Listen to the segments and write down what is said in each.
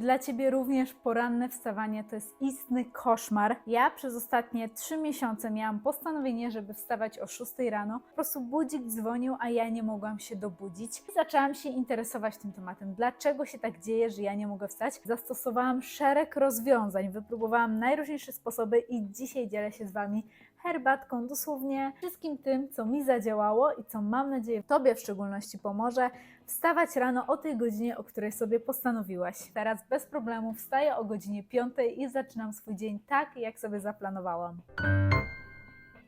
Dla Ciebie również poranne wstawanie to jest istny koszmar. Ja przez ostatnie trzy miesiące miałam postanowienie, żeby wstawać o 6 rano. Po prostu budzik dzwonił, a ja nie mogłam się dobudzić. I zaczęłam się interesować tym tematem. Dlaczego się tak dzieje, że ja nie mogę wstać? Zastosowałam szereg rozwiązań, wypróbowałam najróżniejsze sposoby i dzisiaj dzielę się z Wami herbatką, dosłownie wszystkim tym, co mi zadziałało i co mam nadzieję Tobie w szczególności pomoże wstawać rano o tej godzinie, o której sobie postanowiłaś. Teraz bez problemu wstaję o godzinie 5 i zaczynam swój dzień tak, jak sobie zaplanowałam.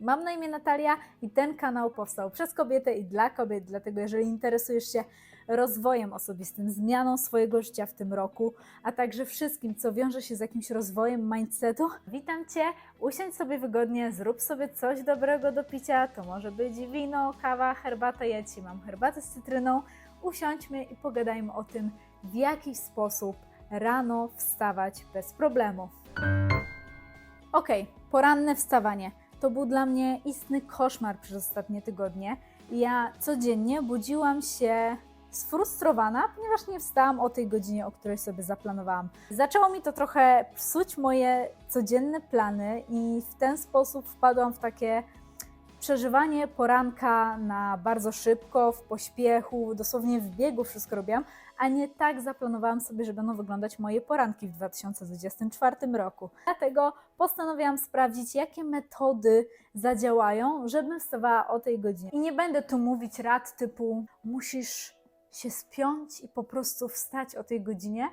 Mam na imię Natalia i ten kanał powstał przez kobietę i dla kobiet, dlatego jeżeli interesujesz się rozwojem osobistym, zmianą swojego życia w tym roku, a także wszystkim, co wiąże się z jakimś rozwojem mindsetu, witam Cię, usiądź sobie wygodnie, zrób sobie coś dobrego do picia, to może być wino, kawa, herbata, ja Ci mam herbatę z cytryną, usiądźmy i pogadajmy o tym, w jaki sposób rano wstawać bez problemu. Ok, poranne wstawanie. To był dla mnie istny koszmar przez ostatnie tygodnie. Ja codziennie budziłam się sfrustrowana, ponieważ nie wstałam o tej godzinie, o której sobie zaplanowałam. Zaczęło mi to trochę psuć moje codzienne plany i w ten sposób wpadłam w takie przeżywanie poranka na bardzo szybko, w pośpiechu, dosłownie w biegu wszystko robiłam, a nie tak zaplanowałam sobie, że będą wyglądać moje poranki w 2024 roku. Dlatego postanowiłam sprawdzić, jakie metody zadziałają, żebym wstawała o tej godzinie. I nie będę tu mówić rad typu musisz się spiąć i po prostu wstać o tej godzinie.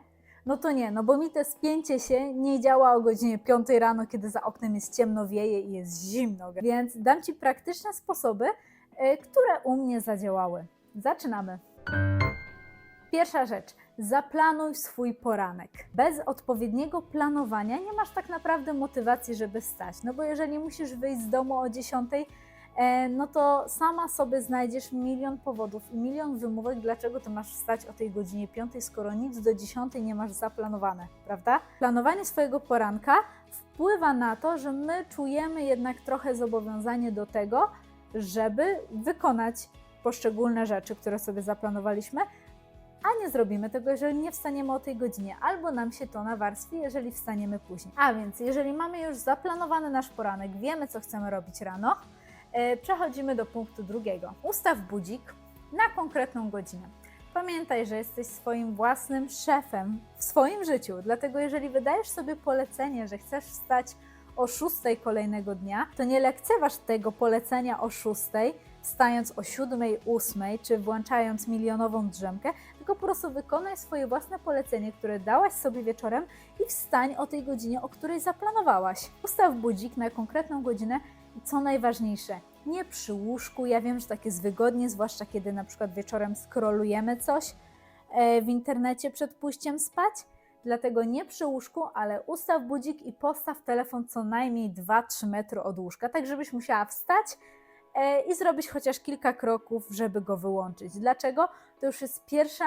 No to nie, no bo mi te spięcie się nie działa o godzinie 5 rano, kiedy za oknem jest ciemno, wieje i jest zimno. Więc dam Ci praktyczne sposoby, y, które u mnie zadziałały. Zaczynamy. Pierwsza rzecz. Zaplanuj swój poranek. Bez odpowiedniego planowania nie masz tak naprawdę motywacji, żeby stać. No bo jeżeli musisz wyjść z domu o 10, e, no to sama sobie znajdziesz milion powodów i milion wymówek, dlaczego ty masz wstać o tej godzinie 5, skoro nic do 10 nie masz zaplanowane, prawda? Planowanie swojego poranka wpływa na to, że my czujemy jednak trochę zobowiązanie do tego, żeby wykonać poszczególne rzeczy, które sobie zaplanowaliśmy, a nie zrobimy tego, jeżeli nie wstaniemy o tej godzinie, albo nam się to nawarstwi, jeżeli wstaniemy później. A więc, jeżeli mamy już zaplanowany nasz poranek, wiemy, co chcemy robić rano, e, przechodzimy do punktu drugiego. Ustaw budzik na konkretną godzinę. Pamiętaj, że jesteś swoim własnym szefem w swoim życiu, dlatego jeżeli wydajesz sobie polecenie, że chcesz wstać o 6 kolejnego dnia, to nie lekceważ tego polecenia o 6, wstając o 7, 8 czy włączając milionową drzemkę, tylko po prostu wykonaj swoje własne polecenie, które dałaś sobie wieczorem i wstań o tej godzinie, o której zaplanowałaś. Ustaw budzik na konkretną godzinę co najważniejsze, nie przy łóżku. Ja wiem, że tak jest wygodnie, zwłaszcza kiedy na przykład wieczorem skrolujemy coś e, w internecie przed pójściem spać. Dlatego nie przy łóżku, ale ustaw budzik i postaw telefon co najmniej 2-3 metry od łóżka, tak żebyś musiała wstać e, i zrobić chociaż kilka kroków, żeby go wyłączyć. Dlaczego? To już jest pierwsza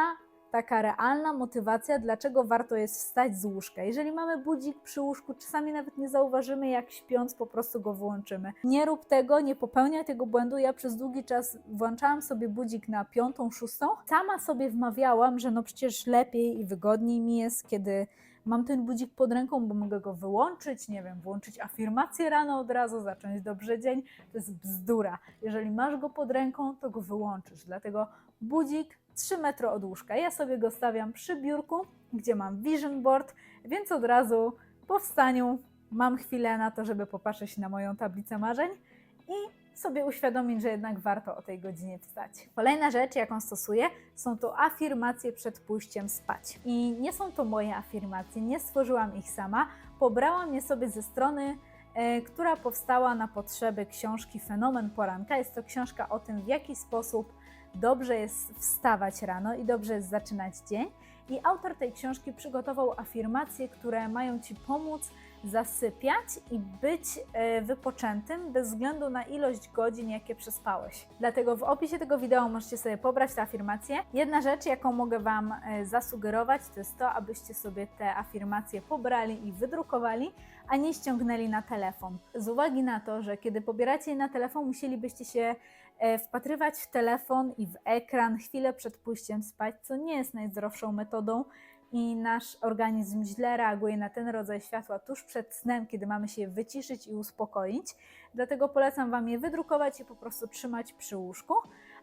taka realna motywacja, dlaczego warto jest wstać z łóżka. Jeżeli mamy budzik przy łóżku, czasami nawet nie zauważymy, jak śpiąc po prostu go włączymy. Nie rób tego, nie popełniaj tego błędu. Ja przez długi czas włączałam sobie budzik na piątą, szóstą. Sama sobie wmawiałam, że no przecież lepiej i wygodniej mi jest, kiedy mam ten budzik pod ręką, bo mogę go wyłączyć, nie wiem, włączyć afirmację rano od razu, zacząć dobrze dzień. To jest bzdura. Jeżeli masz go pod ręką, to go wyłączysz. Dlatego budzik 3 metry od łóżka. Ja sobie go stawiam przy biurku, gdzie mam vision board, więc od razu po wstaniu mam chwilę na to, żeby popatrzeć na moją tablicę marzeń i sobie uświadomić, że jednak warto o tej godzinie wstać. Kolejna rzecz, jaką stosuję, są to afirmacje przed pójściem spać. I nie są to moje afirmacje, nie stworzyłam ich sama, pobrałam je sobie ze strony e, która powstała na potrzeby książki Fenomen Poranka. Jest to książka o tym, w jaki sposób dobrze jest wstawać rano i dobrze jest zaczynać dzień. I autor tej książki przygotował afirmacje, które mają Ci pomóc zasypiać i być e, wypoczętym bez względu na ilość godzin, jakie przespałeś. Dlatego w opisie tego wideo możecie sobie pobrać te afirmacje. Jedna rzecz, jaką mogę Wam e, zasugerować, to jest to, abyście sobie te afirmacje pobrali i wydrukowali, a nie ściągnęli na telefon. Z uwagi na to, że kiedy pobieracie je na telefon, musielibyście się wpatrywać w telefon i w ekran chwilę przed pójściem spać, co nie jest najzdrowszą metodą. i nasz organizm źle reaguje na ten rodzaj światła tuż przed snem, kiedy mamy się wyciszyć i uspokoić. Dlatego polecam Wam je wydrukować i po prostu trzymać przy łóżku.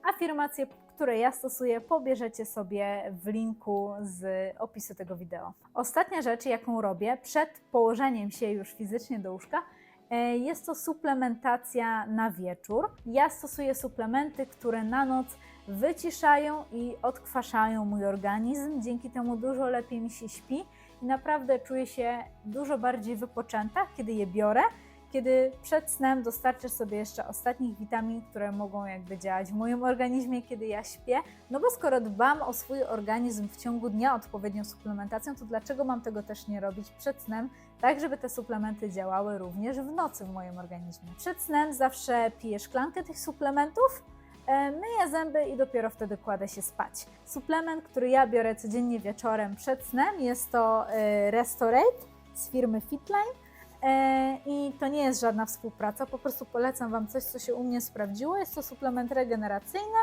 Afirmacje, które ja stosuję, pobierzecie sobie w linku z opisu tego wideo. Ostatnia rzecz, jaką robię przed położeniem się już fizycznie do łóżka, e, jest to suplementacja na wieczór. Ja stosuję suplementy, które na noc wyciszają i odkwaszają mój organizm. Dzięki temu dużo lepiej mi się śpi i naprawdę czuję się dużo bardziej wypoczęta, kiedy je biorę kiedy przed snem dostarczę sobie jeszcze ostatnich witamin, które mogą jakby działać w moim organizmie, kiedy ja śpię. No bo skoro dbam o swój organizm w ciągu dnia odpowiednią suplementacją, to dlaczego mam tego też nie robić przed snem, tak żeby te suplementy działały również w nocy w moim organizmie. Przed snem zawsze piję szklankę tych suplementów, e, myję zęby i dopiero wtedy kładę się spać. Suplement, który ja biorę codziennie wieczorem przed snem jest to e, Restorate z firmy Fitline. E, I to nie jest żadna współpraca, po prostu polecam Wam coś, co się u mnie sprawdziło. Jest to suplement regeneracyjny.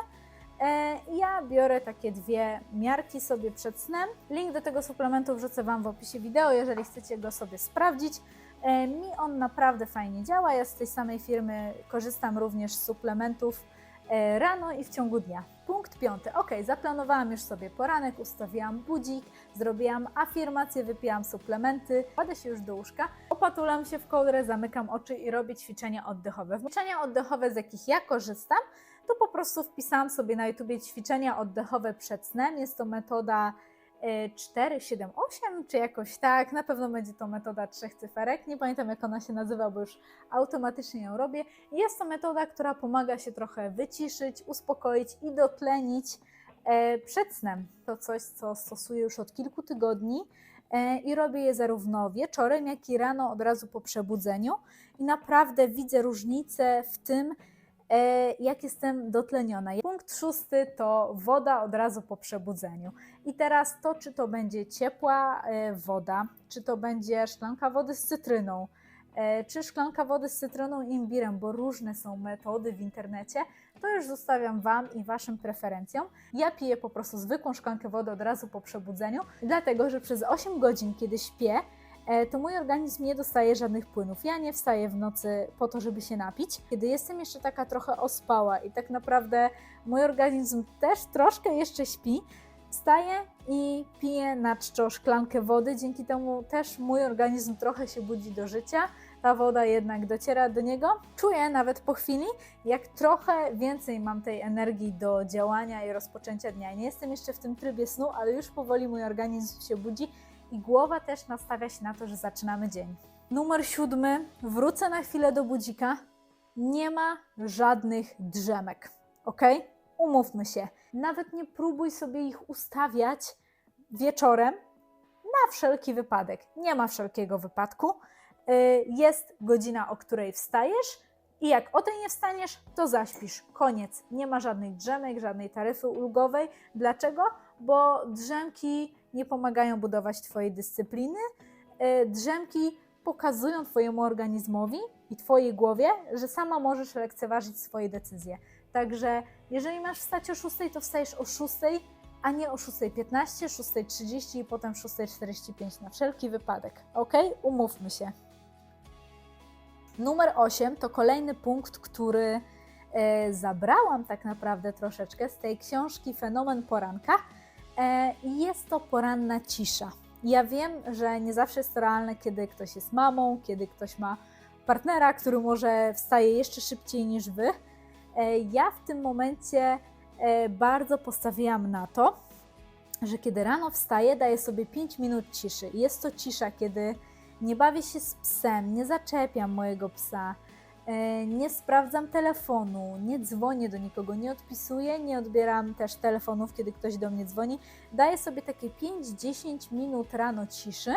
E, Ja biorę takie dwie miarki sobie przed snem. Link do tego suplementu wrzucę Wam w opisie wideo, jeżeli chcecie go sobie sprawdzić. E, Mi on naprawdę fajnie działa. Ja z tej samej firmy korzystam również z suplementów e, rano i w ciągu dnia. Punkt piąty. Ok, zaplanowałam już sobie poranek, ustawiłam budzik, zrobiłam afirmację, wypijam suplementy, kładę się już do łóżka, opatulam się w kołdrę, zamykam oczy i robię ćwiczenia oddechowe. Ćwiczenia oddechowe, z jakich ja korzystam, to po prostu wpisałam sobie na YouTubie ćwiczenia oddechowe przed snem. Jest to metoda e, 4, 7, 8, czy jakoś tak. Na pewno będzie to metoda trzech cyferek. Nie pamiętam, jak ona się nazywa, bo już automatycznie ją robię. Jest to metoda, która pomaga się trochę wyciszyć, uspokoić i dotlenić e, przed snem. To coś, co stosuję już od kilku tygodni e, i robię je zarówno wieczorem, jak i rano od razu po przebudzeniu. I naprawdę widzę różnicę w tym, e, jak jestem dotleniona. Punkt szósty to woda od razu po przebudzeniu. I teraz to, czy to będzie ciepła e, woda, czy to będzie szklanka wody z cytryną, e, czy szklanka wody z cytryną i imbirem, bo różne są metody w internecie, to już zostawiam Wam i Waszym preferencjom. Ja piję po prostu zwykłą szklankę wody od razu po przebudzeniu, dlatego że przez 8 godzin, kiedy śpię, e, to mój organizm nie dostaje żadnych płynów. Ja nie wstaję w nocy po to, żeby się napić. Kiedy jestem jeszcze taka trochę ospała i tak naprawdę mój organizm też troszkę jeszcze śpi, wstaję i piję na czczo szklankę wody. Dzięki temu też mój organizm trochę się budzi do życia. Ta woda jednak dociera do niego. Czuję nawet po chwili, jak trochę więcej mam tej energii do działania i rozpoczęcia dnia. Nie jestem jeszcze w tym trybie snu, ale już powoli mój organizm się budzi i głowa też nastawia się na to, że zaczynamy dzień. Numer siódmy. Wrócę na chwilę do budzika. Nie ma żadnych drzemek. Ok? Umówmy się. Nawet nie próbuj sobie ich ustawiać wieczorem na wszelki wypadek. Nie ma wszelkiego wypadku. Y, Jest godzina, o której wstajesz, i jak o tej nie wstaniesz, to zaśpisz. Koniec. Nie ma żadnych drzemek, żadnej taryfy ulgowej. Dlaczego? Bo drzemki nie pomagają budować Twojej dyscypliny. Y, Drzemki pokazują Twojemu organizmowi i Twojej głowie, że sama możesz lekceważyć swoje decyzje. Także jeżeli masz wstać o 6, to wstajesz o 6, a nie o 6.15, 6.30 i potem 6.45 na wszelki wypadek. Ok? Umówmy się. Numer 8 to kolejny punkt, który e, zabrałam tak naprawdę troszeczkę z tej książki Fenomen Poranka. E, i jest to poranna cisza. Ja wiem, że nie zawsze jest to realne, kiedy ktoś jest mamą, kiedy ktoś ma partnera, który może wstaje jeszcze szybciej niż wy. E, ja w tym momencie e, bardzo postawiłam na to, że kiedy rano wstaję, daję sobie 5 minut ciszy. Jest to cisza, kiedy nie bawię się z psem, nie zaczepiam mojego psa, e, nie sprawdzam telefonu, nie dzwonię do nikogo, nie odpisuję, nie odbieram też telefonów, kiedy ktoś do mnie dzwoni. Daję sobie takie 5-10 minut rano ciszy.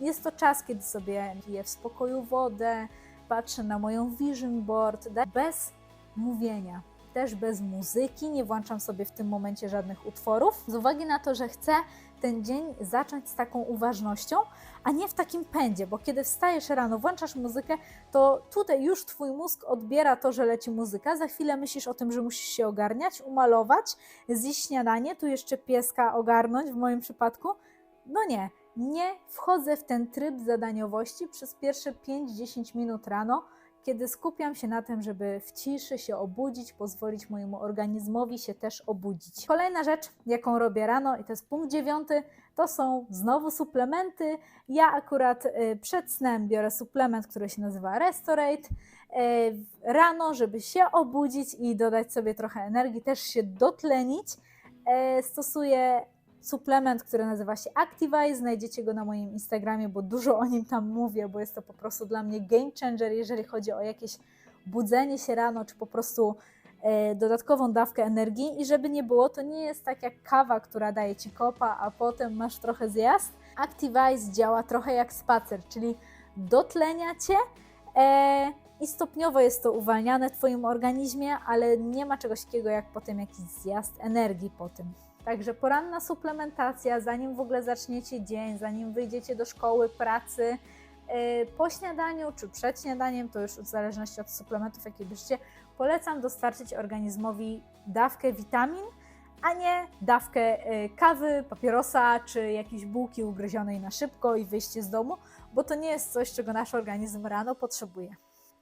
Jest to czas, kiedy sobie piję w spokoju wodę, patrzę na moją vision board, bez mówienia, też bez muzyki, nie włączam sobie w tym momencie żadnych utworów, z uwagi na to, że chcę ten dzień zacząć z taką uważnością, a nie w takim pędzie, bo kiedy wstajesz rano, włączasz muzykę, to tutaj już Twój mózg odbiera to, że leci muzyka, za chwilę myślisz o tym, że musisz się ogarniać, umalować, zjeść śniadanie, tu jeszcze pieska ogarnąć w moim przypadku, No nie, nie wchodzę w ten tryb zadaniowości przez pierwsze 5-10 minut rano, kiedy skupiam się na tym, żeby w ciszy się obudzić, pozwolić mojemu organizmowi się też obudzić. Kolejna rzecz, jaką robię rano, i to jest punkt dziewiąty, to są znowu suplementy. Ja akurat y, przed snem biorę suplement, który się nazywa Restorate. Y, Rano, żeby się obudzić i dodać sobie trochę energii, też się dotlenić, y, stosuję suplement, który nazywa się Activize. Znajdziecie go na moim Instagramie, bo dużo o nim tam mówię, bo jest to po prostu dla mnie game changer, jeżeli chodzi o jakieś budzenie się rano, czy po prostu e, dodatkową dawkę energii. I żeby nie było, to nie jest tak jak kawa, która daje ci kopa, a potem masz trochę zjazd. Activize działa trochę jak spacer, czyli dotlenia cię. E, i stopniowo jest to uwalniane w Twoim organizmie, ale nie ma czegoś takiego jak potem jakiś zjazd energii po tym. Także poranna suplementacja, zanim w ogóle zaczniecie dzień, zanim wyjdziecie do szkoły, pracy, yy, po śniadaniu czy przed śniadaniem, to już w zależności od suplementów, jakie bierzecie, polecam dostarczyć organizmowi dawkę witamin, a nie dawkę yy, kawy, papierosa czy jakiejś bułki ugryzionej na szybko i wyjście z domu, bo to nie jest coś, czego nasz organizm rano potrzebuje.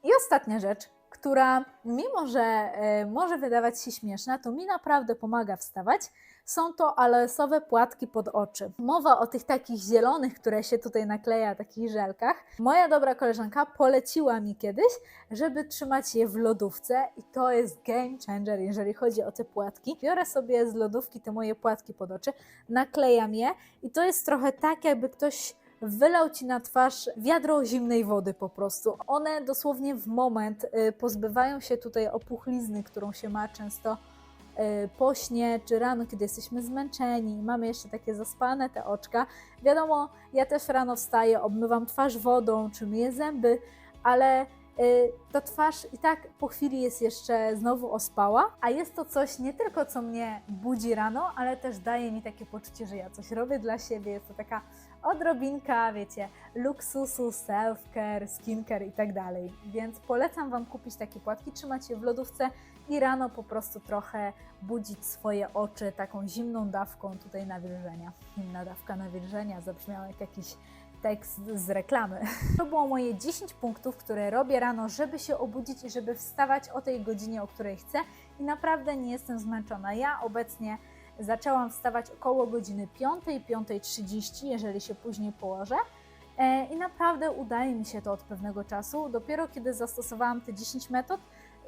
I ostatnia rzecz, która mimo, że e, może wydawać się śmieszna, to mi naprawdę pomaga wstawać, są to aloesowe płatki pod oczy. Mowa o tych takich zielonych, które się tutaj nakleja, takich żelkach. Moja dobra koleżanka poleciła mi kiedyś, żeby trzymać je w lodówce i to jest game changer, jeżeli chodzi o te płatki. Biorę sobie z lodówki te moje płatki pod oczy, naklejam je i to jest trochę tak, jakby ktoś wylał ci na twarz wiadro zimnej wody po prostu. One dosłownie w moment y, pozbywają się tutaj opuchlizny, którą się ma często po śnie czy rano, kiedy jesteśmy zmęczeni mamy jeszcze takie zaspane te oczka. Wiadomo, ja też rano wstaję, obmywam twarz wodą czy myję zęby, ale y, ta twarz i tak po chwili jest jeszcze znowu ospała, a jest to coś nie tylko co mnie budzi rano, ale też daje mi takie poczucie, że ja coś robię dla siebie. Jest to taka odrobinka, wiecie, luksusu, self-care, skincare i tak dalej. Więc polecam Wam kupić takie płatki, trzymać je w lodówce i rano po prostu trochę budzić swoje oczy taką zimną dawką tutaj nawilżenia. Zimna dawka nawilżenia zabrzmiała jak jakiś tekst z reklamy. To było moje 10 punktów, które robię rano, żeby się obudzić i żeby wstawać o tej godzinie, o której chcę i naprawdę nie jestem zmęczona. Ja obecnie Zaczęłam wstawać około godziny 5, 5.30, jeżeli się później położę. E, I naprawdę udaje mi się to od pewnego czasu. Dopiero kiedy zastosowałam te 10 metod,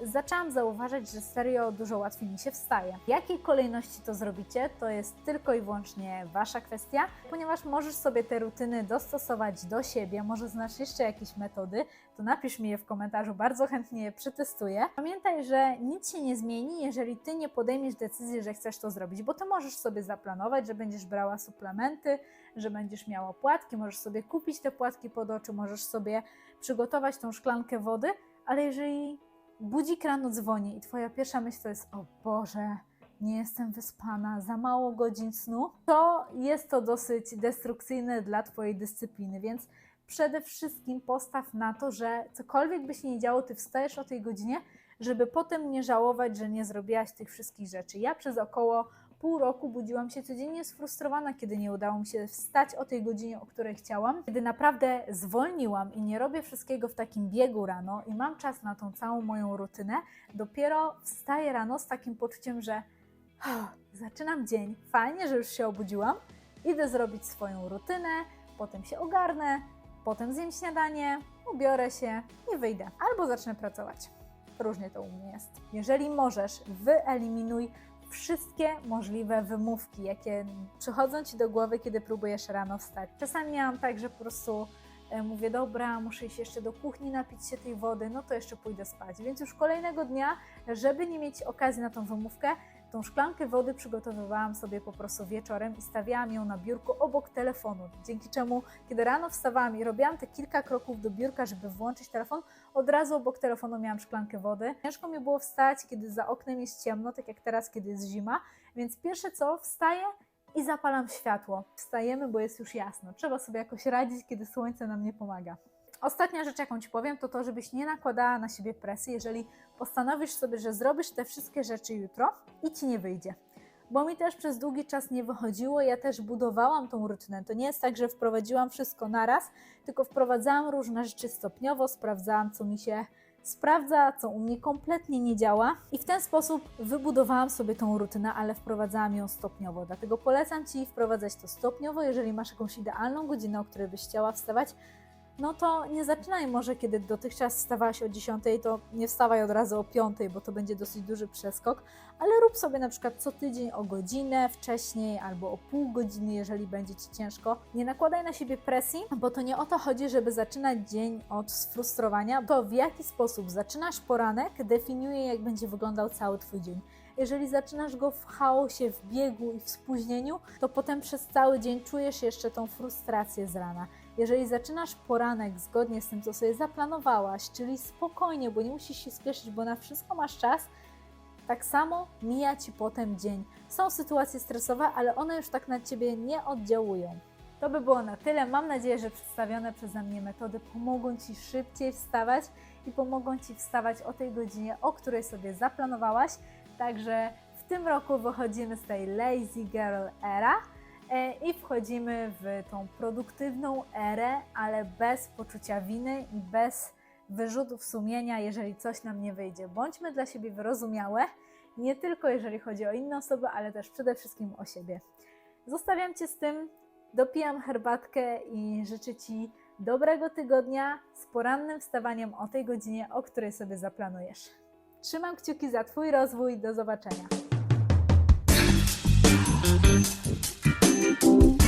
zaczęłam zauważać, że serio dużo łatwiej mi się wstaje. W jakiej kolejności to zrobicie, to jest tylko i wyłącznie Wasza kwestia, ponieważ możesz sobie te rutyny dostosować do siebie, może znasz jeszcze jakieś metody, to napisz mi je w komentarzu, bardzo chętnie je przetestuję. Pamiętaj, że nic się nie zmieni, jeżeli Ty nie podejmiesz decyzji, że chcesz to zrobić, bo Ty możesz sobie zaplanować, że będziesz brała suplementy, że będziesz miała płatki, możesz sobie kupić te płatki pod oczy, możesz sobie przygotować tą szklankę wody, ale jeżeli budzik rano dzwoni i twoja pierwsza myśl to jest o Boże, nie jestem wyspana, za mało godzin snu, to jest to dosyć destrukcyjne dla twojej dyscypliny, więc przede wszystkim postaw na to, że cokolwiek by się nie działo, ty wstajesz o tej godzinie, żeby potem nie żałować, że nie zrobiłaś tych wszystkich rzeczy. Ja przez około pół roku budziłam się codziennie sfrustrowana, kiedy nie udało mi się wstać o tej godzinie, o której chciałam. Kiedy naprawdę zwolniłam i nie robię wszystkiego w takim biegu rano i mam czas na tą całą moją rutynę, dopiero wstaję rano z takim poczuciem, że oh, zaczynam dzień, fajnie, że już się obudziłam, idę zrobić swoją rutynę, potem się ogarnę, potem zjem śniadanie, ubiorę się i wyjdę. Albo zacznę pracować. Różnie to u mnie jest. Jeżeli możesz, wyeliminuj wszystkie możliwe wymówki, jakie przychodzą ci do głowy, kiedy próbujesz rano wstać. Czasami miałam tak, że po prostu e, mówię, dobra, muszę iść jeszcze do kuchni, napić się tej wody, no to jeszcze pójdę spać. Więc już kolejnego dnia, żeby nie mieć okazji na tą wymówkę, Tą szklankę wody przygotowywałam sobie po prostu wieczorem i stawiałam ją na biurku obok telefonu, dzięki czemu, kiedy rano wstawałam i robiłam te kilka kroków do biurka, żeby włączyć telefon, od razu obok telefonu miałam szklankę wody. Ciężko mi było wstać, kiedy za oknem jest ciemno, tak jak teraz, kiedy jest zima, więc pierwsze co, wstaję i zapalam światło. Wstajemy, bo jest już jasno. Trzeba sobie jakoś radzić, kiedy słońce nam nie pomaga. Ostatnia rzecz, jaką Ci powiem, to to, żebyś nie nakładała na siebie presji, jeżeli postanowisz sobie, że zrobisz te wszystkie rzeczy jutro i Ci nie wyjdzie. bo mi też przez długi czas nie wychodziło. Ja też budowałam tą rutynę. To nie jest tak, że wprowadziłam wszystko naraz, tylko wprowadzałam różne rzeczy stopniowo, sprawdzałam, co mi się sprawdza, co u mnie kompletnie nie działa i w ten sposób wybudowałam sobie tą rutynę, ale wprowadzałam ją stopniowo. Dlatego polecam Ci wprowadzać to stopniowo. Jeżeli masz jakąś idealną godzinę, o której byś chciała wstawać, no to nie zaczynaj może, kiedy dotychczas wstawałaś o 10, to nie wstawaj od razu o 5, bo to będzie dosyć duży przeskok, ale rób sobie na przykład co tydzień o godzinę wcześniej albo o pół godziny, jeżeli będzie Ci ciężko. Nie nakładaj na siebie presji, bo to nie o to chodzi, żeby zaczynać dzień od sfrustrowania, to w jaki sposób zaczynasz poranek definiuje, jak będzie wyglądał cały Twój dzień. Jeżeli zaczynasz go w chaosie, w biegu i w spóźnieniu, to potem przez cały dzień czujesz jeszcze tą frustrację z rana. Jeżeli zaczynasz poranek zgodnie z tym, co sobie zaplanowałaś, czyli spokojnie, bo nie musisz się spieszyć, bo na wszystko masz czas, tak samo mija ci potem dzień. Są sytuacje stresowe, ale one już tak na ciebie nie oddziałują. To by było na tyle. Mam nadzieję, że przedstawione przeze mnie metody pomogą ci szybciej wstawać i pomogą ci wstawać o tej godzinie, o której sobie zaplanowałaś. Także w tym roku wychodzimy z tej lazy girl era E, i wchodzimy w tą produktywną erę, ale bez poczucia winy i bez wyrzutów sumienia, jeżeli coś nam nie wyjdzie. Bądźmy dla siebie wyrozumiałe, nie tylko jeżeli chodzi o inne osoby, ale też przede wszystkim o siebie. Zostawiam Cię z tym, dopijam herbatkę i życzę Ci dobrego tygodnia z porannym wstawaniem o tej godzinie, o której sobie zaplanujesz. Trzymam kciuki za Twój rozwój. Do zobaczenia. Thank you.